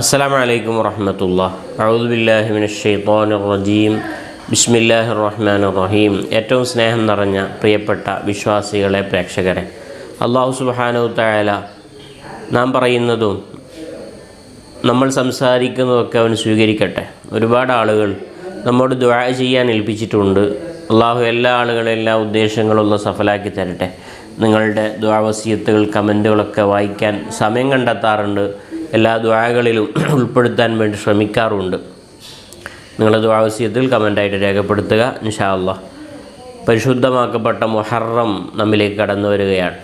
അസ്സലാമു അലൈക്കും വറഹമത്തുള്ള. അഴുദുബില്ലാഹി മിനശ്ശൈത്വാനിർ റജീം. ബിസ്മില്ലാഹിർ റഹ്മാനിർ റഹീം. ഏറ്റവും സ്നേഹം നിറഞ്ഞ പ്രിയപ്പെട്ട വിശ്വാസികളെ പ്രേക്ഷകരെ അള്ളാഹു സുബ്ഹാനഹു തആല നാം പറയുന്നതും നമ്മൾ സംസാരിക്കുന്നതൊക്കെ അവൻ സ്വീകരിക്കട്ടെ. ഒരുപാട് ആളുകൾ നമ്മോട് ദുആ ചെയ്യാൻ ഏൽപ്പിച്ചിട്ടുണ്ട്. അള്ളാഹു എല്ലാ ആളുകളും എല്ലാ ഉദ്ദേശങ്ങളും സഫലാക്കി തരട്ടെ. നിങ്ങളുടെ ദ്വാവസീയത്തുകൾ കമന്റുകളൊക്കെ വായിക്കാൻ സമയം കണ്ടെത്താറുണ്ട്. എല്ലാ ദ്വാകളിലും ഉൾപ്പെടുത്താൻ വേണ്ടി ശ്രമിക്കാറുണ്ട്. നിങ്ങളുടെ ദ്വാവസ്യത്തിൽ കമന്റായിട്ട് രേഖപ്പെടുത്തുക. അള്ളാഹ് പരിശുദ്ധമാക്കപ്പെട്ട മുഹറം നമ്മിലേക്ക് കടന്നു വരികയാണ്.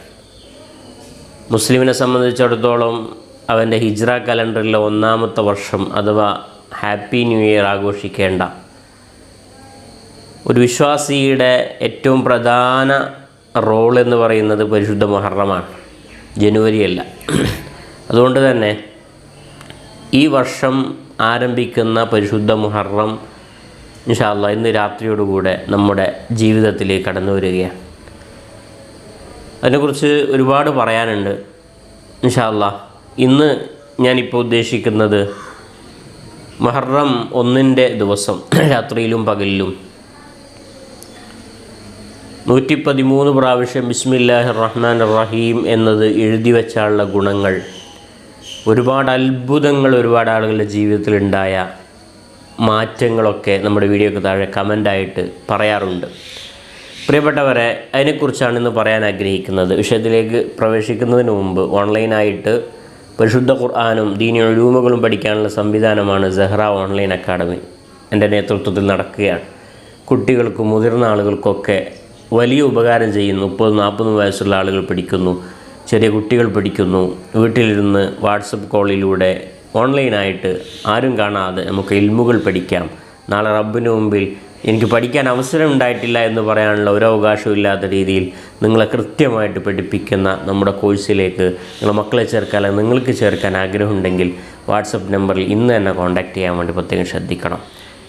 മുസ്ലിമിനെ സംബന്ധിച്ചിടത്തോളം അവന്റെ ഹിജ്ര കലണ്ടറിലെ ഒന്നാമത്തെ വർഷം അഥവാ ഹാപ്പി ന്യൂ ഇയർ ആഘോഷിക്കേണ്ട. ഒരു വിശ്വാസിയുടെ ഏറ്റവും പ്രധാന റോൾ എന്ന് പറയുന്നത് പരിശുദ്ധ മുഹറമാണ്. ജനുവരിയല്ല. അതുകൊണ്ട് തന്നെ ഈ വർഷം ആരംഭിക്കുന്ന പരിശുദ്ധ മുഹറം ഇൻഷാല്ല ഇന്ന് രാത്രിയോടുകൂടെ നമ്മുടെ ജീവിതത്തിലേക്ക് കടന്നു വരികയാണ്. അതിനെക്കുറിച്ച് ഒരുപാട് പറയാനുണ്ട്. ഇൻഷാല്ല ഇന്ന് ഞാനിപ്പോൾ ഉദ്ദേശിക്കുന്നത് മഹറം ഒന്നിന്റെ ദിവസം രാത്രിയിലും പകലിലും. നൂറ്റി പതിമൂന്ന് പ്രാവശ്യം ബിസ്മില്ലാഹി റഹ്മാൻ റഹീം എന്നത് എഴുതി വെച്ചാലുള്ള ഗുണങ്ങൾ ഒരുപാട് അത്ഭുതങ്ങൾ ഒരുപാട് ആളുകളുടെ ജീവിതത്തിൽ ഉണ്ടായ മാറ്റങ്ങളൊക്കെ നമ്മുടെ വീഡിയോക്ക് താഴെ കമന്റായിട്ട് പറയാറുണ്ട്. പ്രിയപ്പെട്ടവരെ അതിനെക്കുറിച്ചാണ് ഇന്ന് പറയാൻ ആഗ്രഹിക്കുന്നത്. വിഷയത്തിലേക്ക് പ്രവേശിക്കുന്നതിന് മുമ്പ് ഓൺലൈനായിട്ട് പരിശുദ്ധ ഖുർആാനും ദീനി ഒഴിവുമകളും പഠിക്കാനുള്ള സംവിധാനമാണ് സെഹ്റ ഓൺലൈൻ അക്കാഡമി എന്റെ നേതൃത്വത്തിൽ നടക്കുകയാണ്. കുട്ടികൾക്കും മുതിർന്ന ആളുകൾക്കൊക്കെ വലിയ ഉപകാരം ചെയ്യുന്നു. മുപ്പത് നാൽപ്പത് വയസ്സുള്ള ആളുകൾ പഠിക്കുന്നു. ചെറിയ കുട്ടികൾ പഠിക്കുന്നു. വീട്ടിലിരുന്ന് വാട്സപ്പ് കോളിലൂടെ ഓൺലൈനായിട്ട് ആരും കാണാതെ നമുക്ക് ഇൽമുകൾ പഠിക്കാം. നാളെ റബ്ബിന് മുമ്പിൽ എനിക്ക് പഠിക്കാൻ അവസരം ഉണ്ടായിട്ടില്ല എന്ന് പറയാനുള്ള ഒരു അവകാശവും ഇല്ലാത്ത രീതിയിൽ നിങ്ങളെ കൃത്യമായിട്ട് പഠിപ്പിക്കുന്ന നമ്മുടെ കോഴ്സിലേക്ക് നിങ്ങളെ മക്കളെ ചേർക്കാൻ നിങ്ങൾക്ക് ചേർക്കാൻ ആഗ്രഹമുണ്ടെങ്കിൽ വാട്സപ്പ് നമ്പറിൽ ഇന്ന് തന്നെ കോൺടാക്റ്റ് ചെയ്യാൻ വേണ്ടി പ്രത്യേകം ശ്രദ്ധിക്കണം.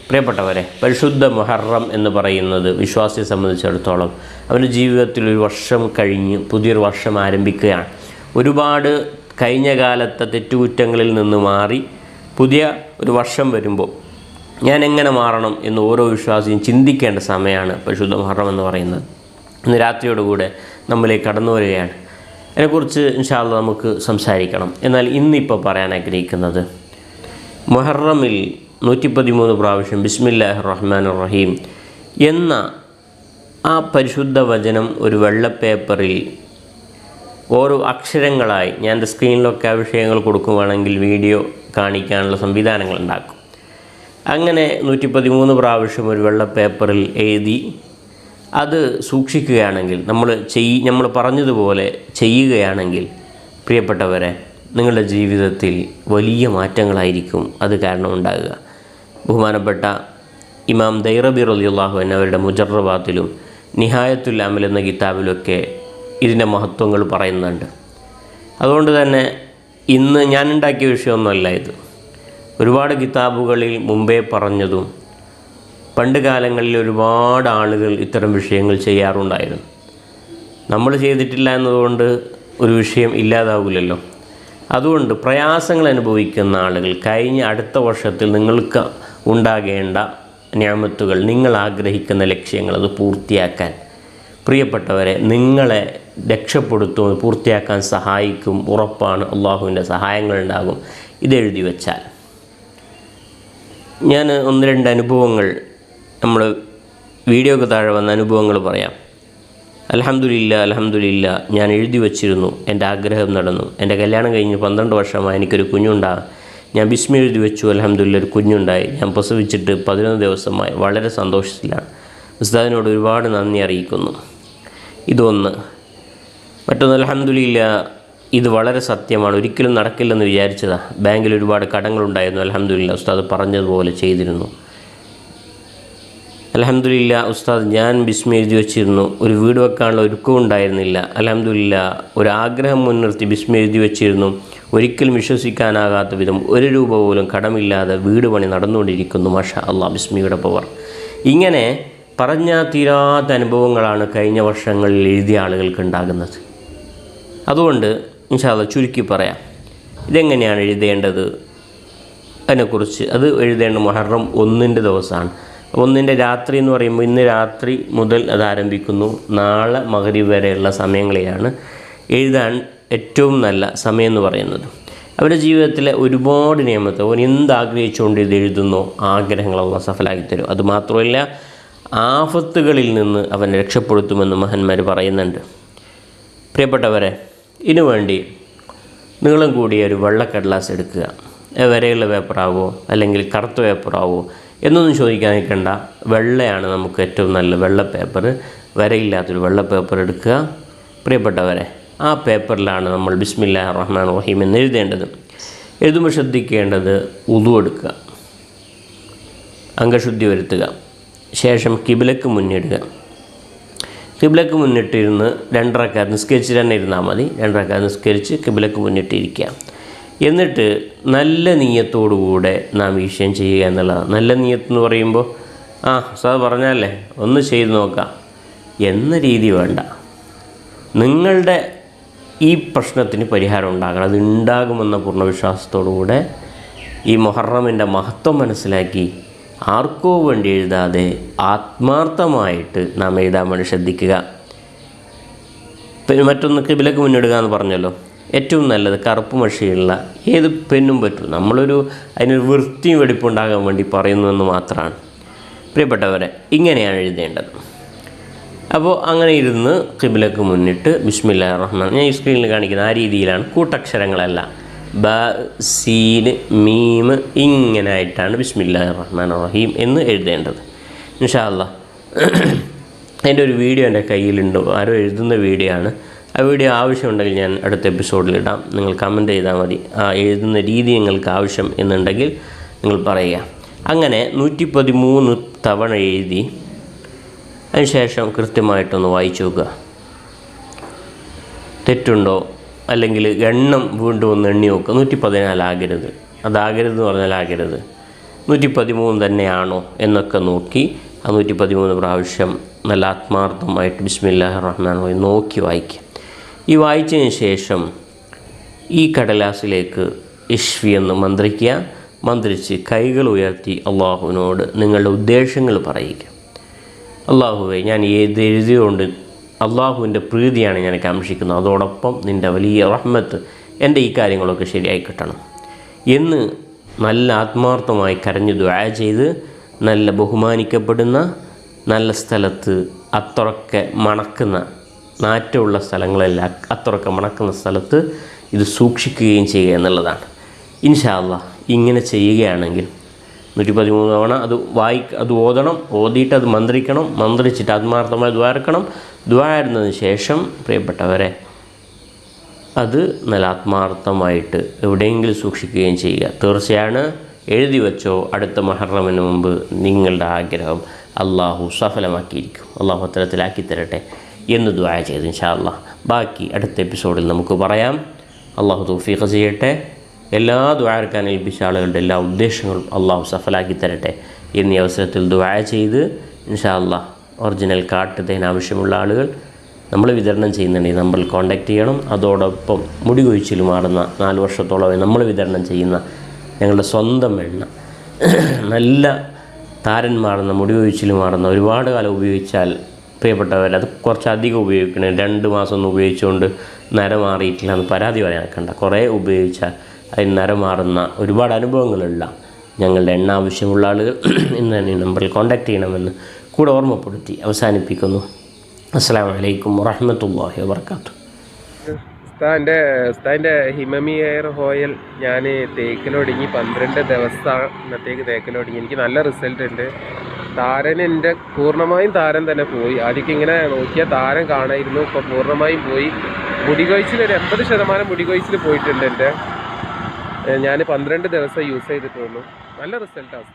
പ്രിയപ്പെട്ടവരെ പരിശുദ്ധ മുഹറം എന്ന് പറയുന്നത് വിശ്വാസിയെ സംബന്ധിച്ചിടത്തോളം അവന്റെ ജീവിതത്തിൽ ഒരു വർഷം കഴിഞ്ഞ് പുതിയൊരു വർഷം ആരംഭിക്കുകയാണ്. ഒരുപാട് കഴിഞ്ഞ കാലത്തെ തെറ്റുകുറ്റങ്ങളിൽ നിന്ന് മാറി പുതിയ ഒരു വർഷം വരുമ്പോൾ ഞാൻ എങ്ങനെ മാറണം എന്ന് ഓരോ വിശ്വാസിയും ചിന്തിക്കേണ്ട സമയമാണ് പരിശുദ്ധ മുഹറം എന്ന് പറയുന്നത്. ഇന്ന് രാത്രിയോടുകൂടെ നമ്മളിലേക്ക് കടന്നു വരികയാണ്. അതിനെക്കുറിച്ച് ഇൻഷാല്ല നമുക്ക് സംസാരിക്കണം. എന്നാൽ ഇന്നിപ്പോൾ പറയാൻ ആഗ്രഹിക്കുന്നത് മുഹറമിൽ നൂറ്റി പതിമൂന്ന് പ്രാവശ്യം ബിസ്മില്ലാഹ് റഹ്മാൻ റഹീം എന്ന ആ പരിശുദ്ധ വചനം ഒരു വെള്ളപ്പേപ്പറിൽ ഓരോ അക്ഷരങ്ങളായി ഞാൻ എന്റെ സ്ക്രീനിലൊക്കെ ആ വിഷയങ്ങൾ കൊടുക്കുവാണെങ്കിൽ വീഡിയോ കാണിക്കാനുള്ള സംവിധാനങ്ങൾ ഉണ്ടാക്കും. അങ്ങനെ നൂറ്റി പതിമൂന്ന് പ്രാവശ്യം ഒരു വെള്ള പേപ്പറിൽ എഴുതി അത് സൂക്ഷിക്കുകയാണെങ്കിൽ നമ്മൾ ചെയ് നമ്മൾ പറഞ്ഞതുപോലെ ചെയ്യുകയാണെങ്കിൽ പ്രിയപ്പെട്ടവരെ നിങ്ങളുടെ ജീവിതത്തിൽ വലിയ മാറ്റങ്ങളായിരിക്കും അത് കാരണം ഉണ്ടാകുക ബഹുമാനപ്പെട്ട ഇമാം ദൈറബി അള്ളാഹു എന്നവരുടെ മുജറബാത്തിലും നിഹായത്തുൽ അമൽ എന്ന കിതാബിലൊക്കെ ഇതിന്റെ മഹത്വങ്ങൾ പറയുന്നുണ്ട്. അതുകൊണ്ട് തന്നെ ഇന്ന് ഞാൻ ഉണ്ടാക്കിയ വിഷയമൊന്നുമല്ല ഇത്. ഒരുപാട് കിതാബുകളിൽ മുമ്പേ പറഞ്ഞതും പണ്ട് കാലങ്ങളിൽ ഒരുപാട് ആളുകൾ ഇത്തരം വിഷയങ്ങൾ ചെയ്യാറുണ്ടായിരുന്നു. നമ്മൾ ചെയ്തിട്ടില്ല എന്നതുകൊണ്ട് ഒരു വിഷയം ഇല്ലാതാവില്ലല്ലോ. അതുകൊണ്ട് പ്രയാസങ്ങൾ അനുഭവിക്കുന്ന ആളുകൾ കഴിഞ്ഞ അടുത്ത വർഷത്തിൽ നിങ്ങൾക്ക് ഉണ്ടാകേണ്ട ഞാമത്തുകൾ നിങ്ങൾ ആഗ്രഹിക്കുന്ന ലക്ഷ്യങ്ങൾ അത് പൂർത്തിയാക്കാൻ. പ്രിയപ്പെട്ടവരെ നിങ്ങളെ രക്ഷപ്പെടുത്തും പൂർത്തിയാക്കാൻ സഹായിക്കും ഉറപ്പാണ് അള്ളാഹുവിന്റെ സഹായങ്ങളുണ്ടാകും. ഇതെഴുതി വച്ചാൽ. ഞാൻ ഒന്ന് രണ്ട് അനുഭവങ്ങൾ നമ്മൾ വീഡിയോക്ക് താഴെ വന്ന അനുഭവങ്ങൾ പറയാം. അലഹമുല്ല അലഹമുല്ല ഞാൻ എഴുതി വച്ചിരുന്നു എന്റെ ആഗ്രഹം നടന്നു. എന്റെ കല്യാണം കഴിഞ്ഞ് പന്ത്രണ്ട് വർഷമായി എനിക്കൊരു കുഞ്ഞുണ്ടാകും ഞാൻ ബിസ്മി എഴുതി വെച്ചു അലഹമ്മദില്ല ഒരു കുഞ്ഞുണ്ടായി. ഞാൻ പ്രസവിച്ചിട്ട് പതിനൊന്ന് ദിവസമായി വളരെ സന്തോഷത്തിലാണ്. ഉസ്താദിനോട് ഒരുപാട് നന്ദി അറിയിക്കുന്നു. ഇതൊന്ന്. മറ്റൊന്ന് അലഹമ്മദില്ല ഇത് വളരെ സത്യമാണ്. ഒരിക്കലും നടക്കില്ലെന്ന് വിചാരിച്ചതാണ് ബാങ്കിൽ ഒരുപാട് കടങ്ങളുണ്ടായിരുന്നു അലഹമ്മദില്ല ഉസ്താദ് പറഞ്ഞതുപോലെ ചെയ്തിരുന്നു. അലഹമുല്ല ഉസ്താദ് ഞാൻ ബിസ്മി എഴുതി വെച്ചിരുന്നു. ഒരു വീട് വെക്കാനുള്ള ഒരുക്കവും ഉണ്ടായിരുന്നില്ല. അലഹമുല്ല ഒരു ആഗ്രഹം മുൻനിർത്തി ബിസ്മി എഴുതി വെച്ചിരുന്നു. ഒരിക്കലും വിശ്വസിക്കാനാകാത്ത വിധം ഒരു രൂപ പോലും കടമില്ലാതെ വീട് പണി നടന്നുകൊണ്ടിരിക്കുന്നു. മഷ അള്ളാഹ് ബിസ്മിയുടെ പവർ. ഇങ്ങനെ പറഞ്ഞാൽ തീരാത്ത അനുഭവങ്ങളാണ് കഴിഞ്ഞ വർഷങ്ങളിൽ എഴുതിയ ആളുകൾക്ക് ഉണ്ടാകുന്നത്. അതുകൊണ്ട് ഇൻഷാല്ല ചുരുക്കി പറയാം. ഇതെങ്ങനെയാണ് എഴുതേണ്ടത്? അതിനെക്കുറിച്ച് അത് എഴുതേണ്ട മുഹറം ഒന്നിന്റെ ദിവസമാണ്. ഒന്നിന്റെ രാത്രി എന്ന് പറയുമ്പോൾ ഇന്ന് രാത്രി മുതൽ അത് ആരംഭിക്കുന്നു. നാളെ മകരി വരെയുള്ള സമയങ്ങളെയാണ് എഴുതാൻ ഏറ്റവും നല്ല സമയം എന്ന് പറയുന്നത്. അവരുടെ ജീവിതത്തിലെ ഒരുപാട് നിയമത്തെ അവൻ എന്താഗ്രഹിച്ചുകൊണ്ട് ഇത് എഴുതുന്നോ ആഗ്രഹങ്ങളെല്ലാം സഫലാക്കി തരും. അതുമാത്രമല്ല ആഫത്തുകളിൽ നിന്ന് അവൻ രക്ഷപ്പെടുത്തുമെന്ന് മഹന്മാർ പറയുന്നുണ്ട്. പ്രിയപ്പെട്ടവരെ ഇതിനു വേണ്ടി നീളം കൂടിയ ഒരു വെള്ളക്കടലാസ് എടുക്കുക. വരെയുള്ള പേപ്പറാവോ അല്ലെങ്കിൽ കറുത്ത പേപ്പറാവോ എന്നൊന്നും ചോദിക്കാൻ നിൽക്കണ്ട. വെള്ളയാണ് നമുക്ക് ഏറ്റവും നല്ല വെള്ള പേപ്പർ വരയില്ലാത്തൊരു വെള്ള പേപ്പർ എടുക്കുക. പ്രിയപ്പെട്ടവരെ ആ പേപ്പറിലാണ് നമ്മൾ ബിസ്മില്ലാ റഹ്മാൻ റഹീം എന്ന് എഴുതേണ്ടത്. എഴുതുമ്പോൾ ശ്രദ്ധിക്കേണ്ടത് ഉതു എടുക്കുക. അംഗശുദ്ധി വരുത്തുക. ശേഷം കിബിലക്ക് മുന്നിടുക. കിബിലക്ക് മുന്നിട്ടിരുന്ന് രണ്ടരക്കാർ നിസ്കരിച്ച് തന്നെ ഇരുന്നാൽ മതി. രണ്ടരക്കാർ നിസ്കരിച്ച് കിബിലക്ക് മുന്നിട്ടിരിക്കുക. എന്നിട്ട് നല്ല നീയത്തോടുകൂടെ നാം വിഷയം ചെയ്യുക എന്നുള്ളതാണ്. നല്ല നീയത്ത് എന്ന് പറയുമ്പോൾ ആ സാർ പറഞ്ഞല്ലേ ഒന്ന് ചെയ്ത് നോക്കാം എന്ന രീതി വേണ്ട. നിങ്ങളുടെ ഈ പ്രശ്നത്തിന് പരിഹാരം ഉണ്ടാകണം. അത് ഉണ്ടാകുമെന്ന പൂർണവിശ്വാസത്തോടുകൂടെ ഈ മൊഹറമിന്റെ മഹത്വം മനസ്സിലാക്കി ആർക്കോ വേണ്ടി എഴുതാതെ ആത്മാർത്ഥമായിട്ട് നാം എഴുതാൻ വേണ്ടി ശ്രദ്ധിക്കുക. പിന്നെ മറ്റൊന്ന് കിബിലക്ക് മുന്നിടുക എന്ന് പറഞ്ഞല്ലോ. ഏറ്റവും നല്ലത് കറുപ്പ് മഷിയുള്ള ഏത് പെന്നും പറ്റും. നമ്മളൊരു അതിനൊരു വൃത്തിയും വെടിപ്പുണ്ടാകാൻ വേണ്ടി പറയുന്നുവെന്ന് മാത്രമാണ്. പ്രിയപ്പെട്ടവരെ ഇങ്ങനെയാണ് എഴുതേണ്ടത്. അപ്പോൾ അങ്ങനെ ഇരുന്ന് കിബിലക്ക് മുന്നിട്ട് ബിസ്മില്ല റഹ്മാൻ ഞാൻ ഈ സ്ക്രീനിൽ കാണിക്കുന്ന ആ രീതിയിലാണ് കൂട്ടക്ഷരങ്ങളല്ല. ബ സീന് മീം ഇങ്ങനെ ആയിട്ടാണ് ബിസ്മില്ല റഹ്മാൻ റഹീം എന്ന് എഴുതേണ്ടത്. ഇൻഷാ എന്റെ ഒരു വീഡിയോ എന്റെ കയ്യിലുണ്ട്. ആരോ എഴുതുന്ന വീഡിയോ ആണ്. ആ വീഡിയോ ആവശ്യമുണ്ടെങ്കിൽ ഞാൻ അടുത്ത എപ്പിസോഡിൽ ഇടാം. നിങ്ങൾ കമന്റ് ചെയ്താൽ മതി. ആ എഴുതുന്ന രീതി നിങ്ങൾക്ക് ആവശ്യം എന്നുണ്ടെങ്കിൽ നിങ്ങൾ പറയുക. അങ്ങനെ നൂറ്റി പതിമൂന്ന് തവണ എഴുതി അതിനുശേഷം കൃത്യമായിട്ടൊന്ന് വായിച്ചു നോക്കുക. തെറ്റുണ്ടോ? അല്ലെങ്കിൽ എണ്ണം വീണ്ടും ഒന്ന് എണ്ണി നോക്കുക. നൂറ്റി പതിനാലാകരുത് അതാകരുത് എന്ന് പറഞ്ഞാൽ ആകരുത്. നൂറ്റി പതിമൂന്ന് തന്നെയാണോ എന്നൊക്കെ നോക്കി ആ നൂറ്റി പതിമൂന്ന് പ്രാവശ്യം നല്ല ആത്മാർത്ഥമായിട്ട് ബിസ്മില്ലാഹ് റഹ്മാൻ റഹീം നോക്കി വായിക്കുക. ഈ വായിച്ചതിന് ശേഷം ഈ കടലാസിലേക്ക് ഇഷ്വി എന്ന് മന്ത്രിക്കുക മന്ത്രിച്ച് കൈകൾ ഉയർത്തി അള്ളാഹുവിനോട് നിങ്ങളുടെ ഉദ്ദേശങ്ങൾ പറയുക. അള്ളാഹുവെ ഞാൻ ഏത് എഴുതിയുകൊണ്ട് അള്ളാഹുവിന്റെ പ്രീതിയാണ് ഞാൻ കാംക്ഷിക്കുന്നത് അതോടൊപ്പം നിന്റെ വലിയ റഹ്മത്ത് എന്റെ ഈ കാര്യങ്ങളൊക്കെ ശരിയായി കിട്ടണം. എന്ന് നല്ല ആത്മാർത്ഥമായി കരഞ്ഞു ദ്വാ ചെയ്ത് നല്ല ബഹുമാനിക്കപ്പെടുന്ന നല്ല സ്ഥലത്ത് അത്രയൊക്കെ മണക്കുന്ന നാറ്റമുള്ള സ്ഥലങ്ങളല്ല അത്രയൊക്കെ മണക്കുന്ന സ്ഥലത്ത് ഇത് സൂക്ഷിക്കുകയും ചെയ്യുക എന്നുള്ളതാണ്. ഇൻഷാല്ല ഇങ്ങനെ ചെയ്യുകയാണെങ്കിൽ നൂറ്റി പതിമൂന്ന് തവണ അത് വായി അത് ഓതണം ഓതിയിട്ട് അത് മന്ത്രിക്കണം മന്ത്രിച്ചിട്ട് ആത്മാർത്ഥമായി ദ്വാരക്കണം ദ്വാരുന്നതിന് ശേഷം പ്രിയപ്പെട്ടവരെ അത് നല്ല ആത്മാർത്ഥമായിട്ട് എവിടെയെങ്കിലും സൂക്ഷിക്കുകയും ചെയ്യുക. തീർച്ചയാണ് എഴുതി വെച്ചോ അടുത്ത മഹറമിന് മുമ്പ് നിങ്ങളുടെ ആഗ്രഹം അള്ളാഹു സഫലമാക്കിയിരിക്കും. അള്ളാഹു അത്തരത്തിലാക്കി തരട്ടെ. എന്ന് ദ്വായ ചെയ്ത് ഇൻഷാല്ല ബാക്കി അടുത്ത എപ്പിസോഡിൽ നമുക്ക് പറയാം. അള്ളാഹു തൗഫീഖ് ചെയ്യട്ടെ എല്ലാ ദ്വാരക്കാൻ ഏൽപ്പിച്ച ആളുകളുടെ എല്ലാ ഉദ്ദേശങ്ങളും അള്ളാഹു സഫലാക്കി തരട്ടെ എന്നീ അവസരത്തിൽ ദ്വായ ചെയ്ത് ഇൻഷാല്ല ഒറിജിനൽ കാട്ടുതേൻ ആവശ്യമുള്ള ആളുകൾ നമ്മൾ വിതരണം ചെയ്യുന്നുണ്ടെങ്കിൽ നമ്മൾ കോൺടാക്റ്റ് ചെയ്യണം. അതോടൊപ്പം മുടി കൊഴിച്ചിൽ മാറുന്ന നാല് വർഷത്തോളമായി നമ്മൾ വിതരണം ചെയ്യുന്ന ഞങ്ങളുടെ സ്വന്തം എണ്ണ. നല്ല താരൻ മാറുന്ന മുടി കൊഴിച്ചിൽ മാറുന്ന ഒരുപാട് കാലം ഉപയോഗിച്ചാൽ പ്രിയപ്പെട്ടവർ അത് കുറച്ചധികം ഉപയോഗിക്കണേ. രണ്ട് മാസം ഒന്നും ഉപയോഗിച്ചുകൊണ്ട് നര മാറിയിട്ടില്ല എന്ന് പരാതി പറയാൻ കണ്ട കുറേ ഉപയോഗിച്ചാൽ അതിന് നര മാറുന്ന ഒരുപാട് അനുഭവങ്ങളുള്ള ഞങ്ങളുടെ എണ്ണ ആവശ്യമുള്ള ആളുകൾ ഇന്ന് തന്നെ നമ്പറിൽ കോൺടാക്റ്റ് ചെയ്യണമെന്ന് കൂടെ ഓർമ്മപ്പെടുത്തി അവസാനിപ്പിക്കുന്നു. അസ്സാം വലൈക്കും വറഹമത്തല്ലാഹി വാബർക്കാത്തു ഉസ്താന്റെ ഉസ്താന്റെ ഹിമമി എയർ ഓയിൽ ഞാൻ തേക്കിലൊടുങ്ങി പന്ത്രണ്ട് ദിവസത്തേക്ക് തേക്കിലൊടുങ്ങി എനിക്ക് നല്ല റിസൾട്ട് ഉണ്ട്. താരൻ എന്റെ പൂർണമായും താരൻ തന്നെ പോയി. ആദ്യമൊക്കെ ഇങ്ങനെ നോക്കിയാൽ താരൻ കാണായിരുന്നു. ഇപ്പോൾ പൂർണമായും പോയി. മുടികൊഴിച്ചിൽ ഒരു എൺപത് ശതമാനം മുടികൊഴിച്ചിൽ പോയിട്ടുണ്ട് എന്റെ. ഞാൻ പന്ത്രണ്ട് ദിവസം യൂസ് ചെയ്തിട്ടുള്ളൂ. നല്ല റിസൾട്ടാണ്